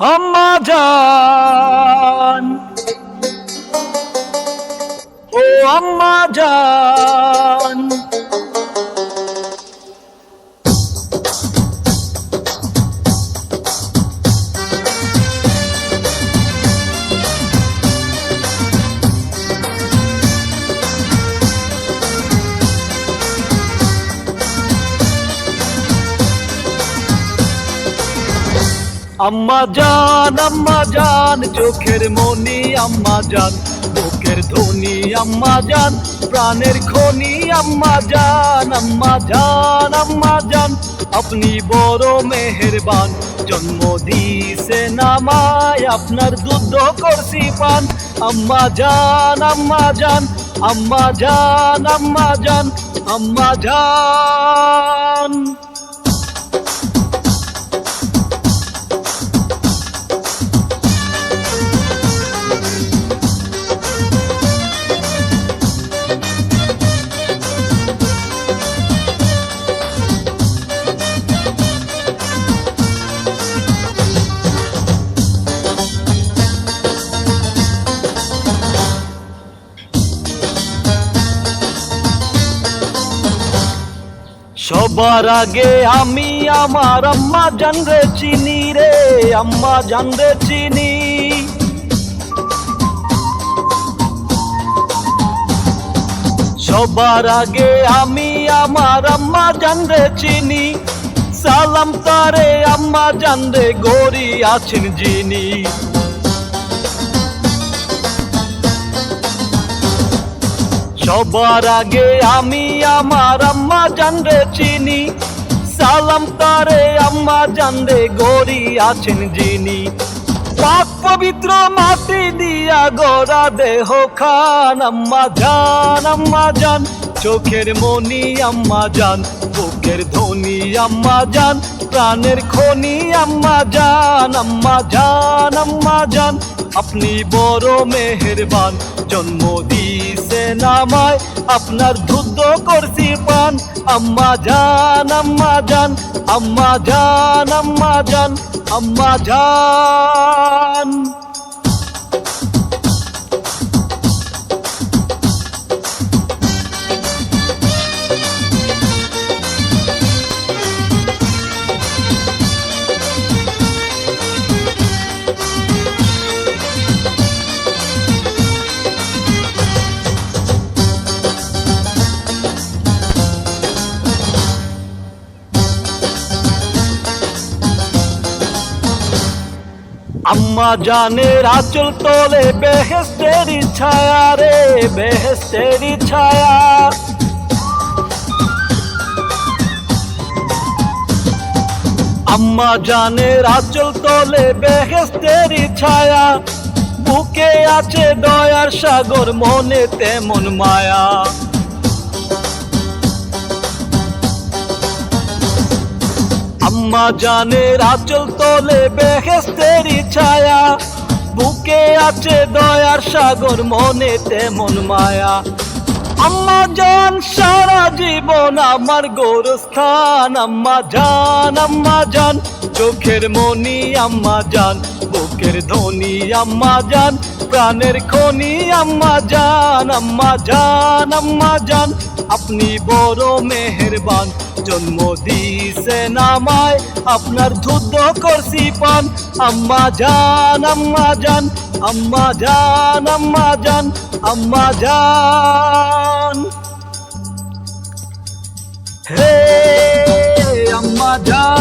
আম্মা জান ও আম্মা জান আম্মা জান আম্মা জান চোখের মনি আম্মা জান বুকের ধ্বনি আম্মা জান প্রাণের খনি আম্মা জান আম্মা জান আম্মা জান আপনি বড় মেহেরবান জন্ম দিছে নামায় আপনার দুধ করছি পান আম্মা জান আম্মা জান আম্মা জান আম্মা জান আম্মা জান সবার আগে আমি আমার আম্মা জানরে চিনি রে, আম্মা জানরে চিনি। সবার আগে আমি আমার আম্মা জানরে চিনি, সালাম তারে আম্মা জানরে গড়ি আছেন যিনি। সবার আগে আমি আমার আম্মা জানরে চিনি। সালাম তারে আম্মা জানরে গড়ি আছেন যিনি। পাক পবিত্র মাটি দিয়া গড়া দেহ খান আম্মা জান আম্মা জান। চোখের মনি আম্মা জান, বুকের ধ্বনি আম্মা জান, প্রাণের খনি আম্মা জান আম্মা জান আম্মা জান। আপনি বড় মেহেরবান জন্ম দিছে নামায় আপনার ধুদ্ধ করছি পান আম্মা জান আম্মা জান আম্মা জান আম্মা জান আম্মা জান আম্মা জানের আচল তোলে বেহেস্তের ছায়া রে বেহেস্তের ছায়া। আম্মা জানের আচল তোলে বেহেস্তের ছায়া। বুকে আছে দয়ার সাগর মনে তেমন মায়া। আম্মা জানের আচল তোলে বেহেস্তেরি ছায়া। বুকে আছে দয়ার সাগর, মনে তেমন মায়া। আম্মা জান, সারা জীবন আমার গোরস্থান। আম্মা জান আম্মা জান, চোখের মনি আম্মা জান, বুকের ধনি আম্মা জান, প্রাণের খনি আম্মা জান আম্মা জান আম্মা জান। আপনি বড় মেহেরবান জন্ম দিছে নামায় আপনার ধুদ্ধ করছি পান আম্মা জান আম্মা জান আম্মা জান আম্মা জান আম্মা জান হে আম্মা জান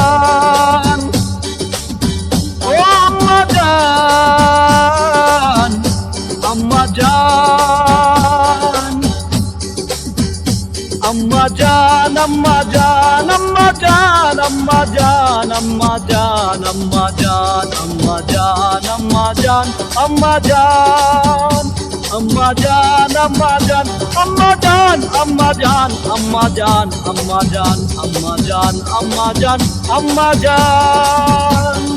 జానమ్మ జానమ్మ జానమ్మ జానమ్మ జానమ్మ జాన్ అమ్మ జాన్ అమ్మ జాన్ అమ్మ జాన్ అమ్మ జాన్ అమ్మ జాన్ అమ్మ జాన్ అమ్మ జాన్ అమ్మ జాన్ అమ్మ జాన్ అమ్మ జాన్